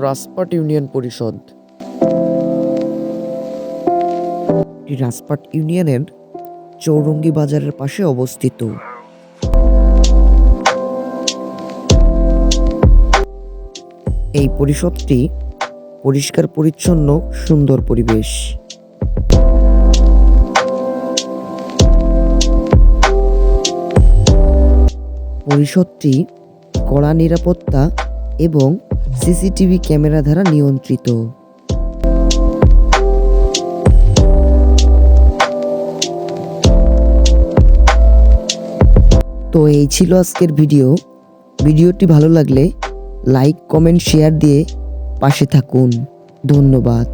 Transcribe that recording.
Rajpat union পরিষদ। এটি রাজপাট ইউনিয়নের চৌরঙ্গি বাজারের পাশে অবস্থিত। এই পরিষদটি পরিষ্কার, পরিচ্ছন্ন, সুন্দর পরিবেশ। পরিষদটি কড়া নিরাপত্তা এবং সিসিটিভি ক্যামেরা দ্বারা নিয়ন্ত্রিত। তো এই ছিল আজকের ভিডিও। ভিডিওটি ভালো লাগলে লাইক, কমেন্ট, শেয়ার দিয়ে পাশে থাকুন। ধন্যবাদ।